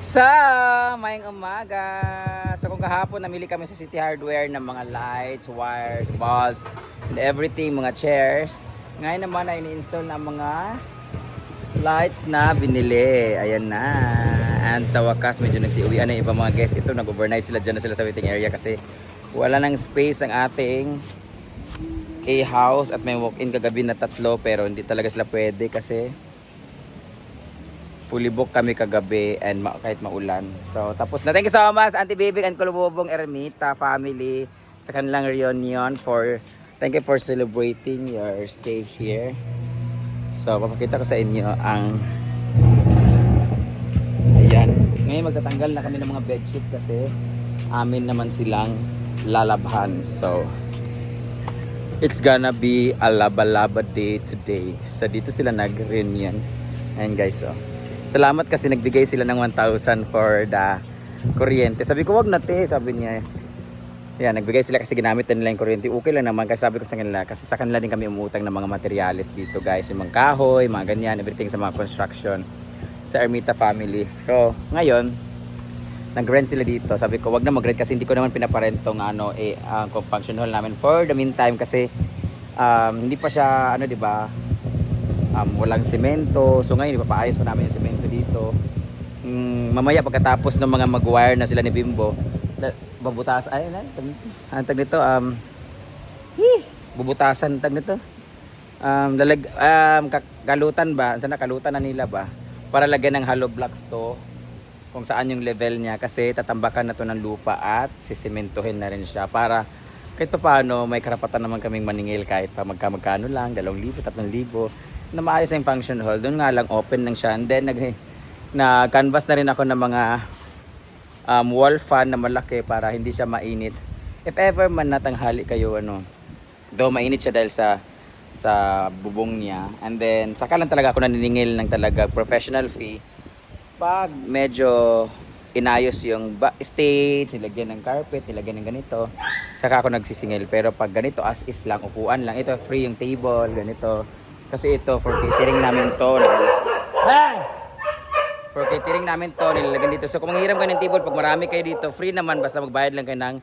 Sa mayang umaga. So kung kahapon namili kami sa City Hardware ng mga lights, wires, bulbs, and everything, mga chairs. Ngayon naman ay ini-install na mga lights na binili. Ayan na. And sa wakas, medyo nagsiuwian na ibang mga guests. Ito, nag-overnight sila dyan na sila sa waiting area kasi wala nang space ang ating A-house at may walk-in kagabi na tatlo pero hindi talaga sila pwede kasi fully book kami kagabi and ma- kahit maulan. So, tapos na. Thank you so much, Auntie Bibig and Kulubobong Ermita family sa kanilang reunion for thank you for celebrating your stay here. So, papakita ko sa inyo ang ayan. Ngayon magtatanggal na kami ng mga bedsheet kasi amin naman silang lalabhan. So, it's gonna be a laba-laba day today. So, dito sila nag-reunion. Ayan guys, oh. Salamat kasi nagbigay sila ng 1,000 for the kuryente. Sabi ko, wag na te. Sabi niya, yan, nagbigay sila kasi ginamit na nila yung kuryente. Okay lang naman kasi sabi ko sa kanila, kasi sa kanila din kami umutang ng mga materials dito guys. Yung mga kahoy, mga ganyan, everything sa mga construction sa Ermita family. So, ngayon, nag-rent sila dito. Sabi ko, wag na mag-rent kasi hindi ko naman pinaparentong ano, eh, ang function hall namin for the meantime kasi um, hindi pa siya, ano, di ba, um, walang semento. So ngayon, ipapaayos pa namin yung semento dito. Mm, mamaya pagkatapos ng mga mag-wire na sila ni Bimbo, babutas, ay, ano, ang tag nito, um, bubutasan, tag nito. Um, lalag, um, ka- kalutan ba? Sana kalutan na nila ba? Para lagyan ng hollow blocks to kung saan yung level niya kasi tatambakan na to ng lupa at sisimentohin na rin siya para kahit pa paano may karapatan naman kaming maningil kahit pa magka magkano lang, 2,000, 3,000 na maayos na yung function hall. Doon nga lang open lang siya and then nag na canvas na rin ako ng mga um, wall fan na malaki para hindi siya mainit. If ever man natanghali kayo ano, do mainit siya dahil sa sa bubong niya. And then saka lang talaga ako naniningil ng talaga professional fee pag medyo inayos yung stage, nilagyan ng carpet, nilagyan ng ganito, saka ako nagsisingil. Pero pag ganito as is lang, upuan lang. Ito free yung table, ganito. Kasi ito for catering namin to. For catering namin to, nilalagyan dito. So kung manghiram kayo ng table, pag marami kayo dito, free naman. Basta magbayad lang kayo ng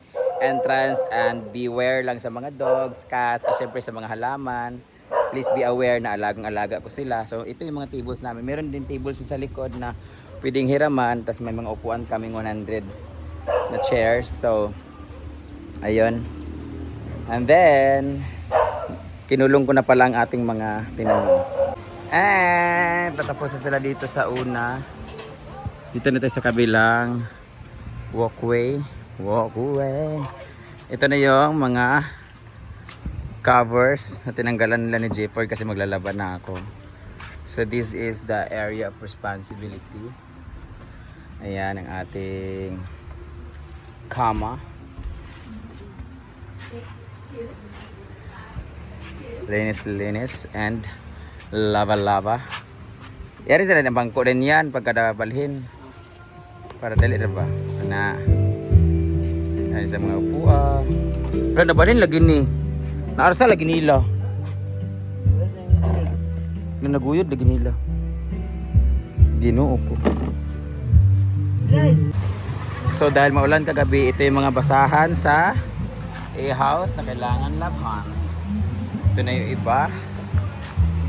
entrance and beware lang sa mga dogs, cats, at syempre sa mga halaman. Please be aware na alagang-alaga ko sila. So ito yung mga tables namin. Meron din tables sa likod na pwedeng hiraman. Tapos may mga upuan kaming 100 na chairs. So, ayun. And then, kinulong ko na pala ang ating mga tinanong. And, tatapos na sila dito sa una. Dito na tayo sa kabilang walkway. Walkway. Ito na yung mga covers na tinanggalan nila ni Jefford kasi maglalaban na ako. So this is the area of responsibility. Ayan ang ating kama. Linis linis and lava lava. Yari sila ng bangko din yan pagkada balhin. Para dali na ba? Na. Yan sa mga upuan. Pero nabalhin lagi ni. Naarsa lagi nila. Na naguyod lagi nila. Ginoo ko. So dahil maulan kagabi, ito yung mga basahan sa A-house na kailangan labhan. Ito na yung iba.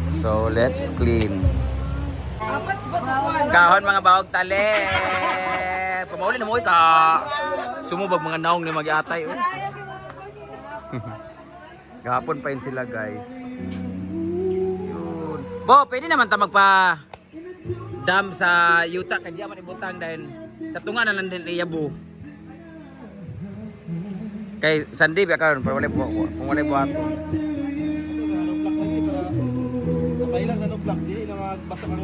So let's clean. Kahon mga bawag tali. Pamauli na mo ka. Sumubag mga naong ni mag-atay. Oh. Gahapon pa yun sila guys. Yun. Bo, pwede naman ta magpa dam sa yuta kaya di man ibutang dahil sa tunga na lang din iyabo. Kay Sandy ba karon pero wala po kung wala po ato. Block di na magbasa ang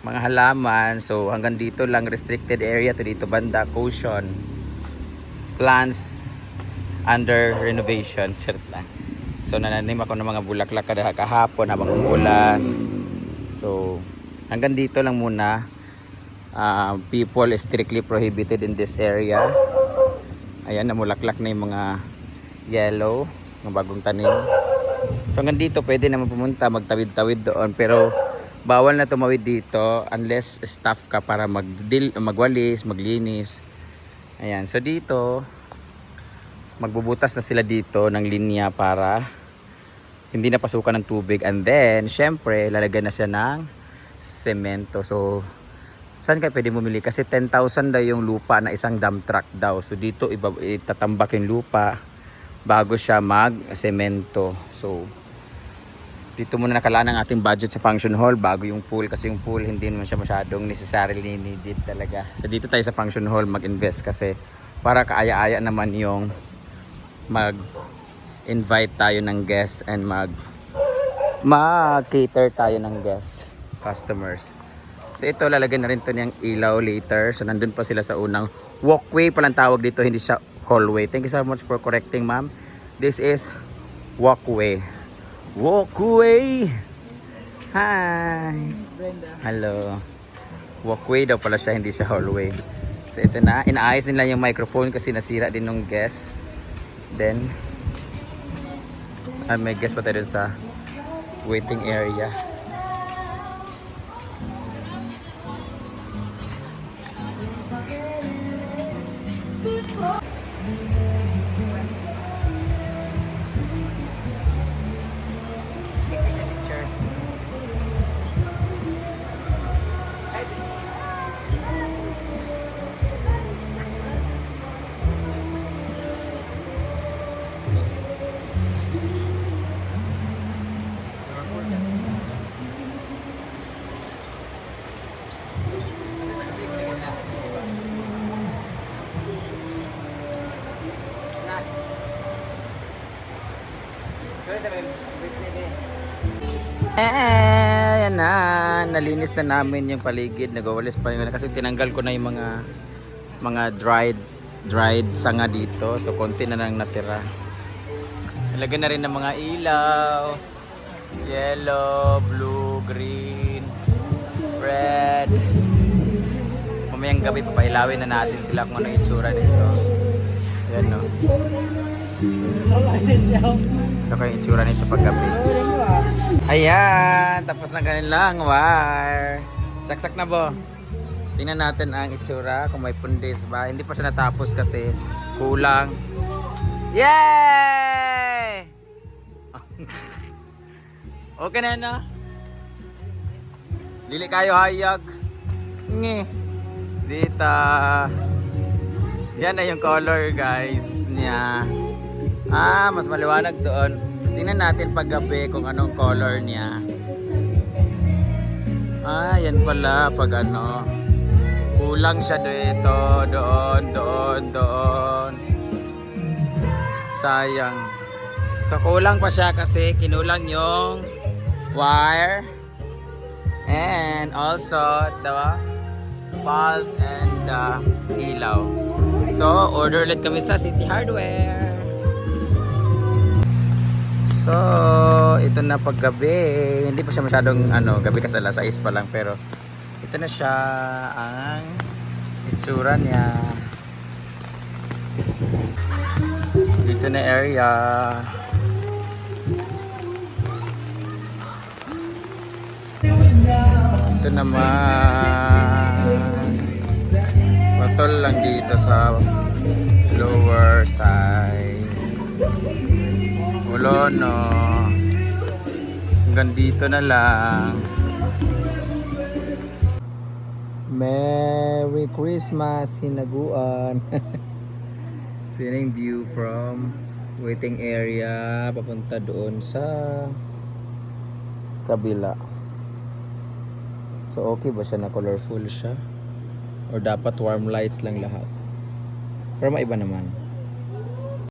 Mga halaman, so hanggang dito lang restricted area to dito banda caution. Plants under renovation, cert lang. So nananim ako ng mga bulaklak kada kahapon habang umulan. So hanggang dito lang muna. Uh, people is strictly prohibited in this area. Ayan, namulaklak na yung mga yellow, mga bagong tanim. So hanggang dito pwede naman pumunta, magtawid-tawid doon. Pero bawal na tumawid dito unless staff ka para magdil, magwalis, maglinis. Ayan, so dito, magbubutas na sila dito ng linya para hindi na pasukan ng tubig. And then, syempre, lalagyan na siya ng semento. So, saan kayo pwede bumili? Kasi 10,000 daw yung lupa na isang dump truck daw. So, dito itatambak yung lupa bago siya mag-semento. So, dito muna nakalaan ang ating budget sa function hall bago yung pool kasi yung pool hindi naman siya masyadong necessarily needed talaga. So dito tayo sa function hall mag-invest kasi para kaaya-aya naman yung mag-invite tayo ng guests and mag mag-cater tayo ng guests, customers. So ito lalagyan na rin to niyang ilaw later. So nandun pa sila sa unang walkway palang tawag dito, hindi siya hallway. Thank you so much for correcting ma'am. This is walkway. Walkway! Hi! Hello. Walkway daw pala siya, hindi siya hallway. So ito na, inaayos nila yung microphone kasi nasira din nung guest. Then, ah, may guest pa tayo sa waiting area. Eh, yan na. Nalinis na namin yung paligid. Nagawalis pa yun. Kasi tinanggal ko na yung mga mga dried dried sanga dito. So, konti na lang natira. Nilagyan na rin ng mga ilaw. Yellow, blue, green, red. Mamayang gabi papailawin na natin sila kung ano itsura nito. Yan no. Ito kayo itsura nito pag gabi. Ayan, tapos na kanilang wire. Saksak na bo. Tingnan natin ang itsura kung may pundis ba. Hindi pa siya natapos kasi kulang. Yay! okay na na. Dili kayo hayag. Ngi. Dita. Yan na yung color guys niya. Ah, mas maliwanag doon. Tingnan natin pag gabi kung anong color niya. Ah, yan pala pag ano. Kulang siya dito, doon, doon, doon. Sayang. So kulang pa siya kasi kinulang yung wire and also the bulb and the ilaw. So order ulit kami sa City Hardware. So, ito na paggabi. Hindi pa siya masyadong ano, gabi kasi alas 6 pa lang pero ito na siya ang itsura niya. Dito na area. Ito naman. Matol lang dito sa lower side. Ulo no. Hanggang dito na lang. Merry Christmas, Hinaguan. so view from waiting area papunta doon sa kabila. So okay ba siya na colorful siya? Or dapat warm lights lang lahat? Pero maiba naman.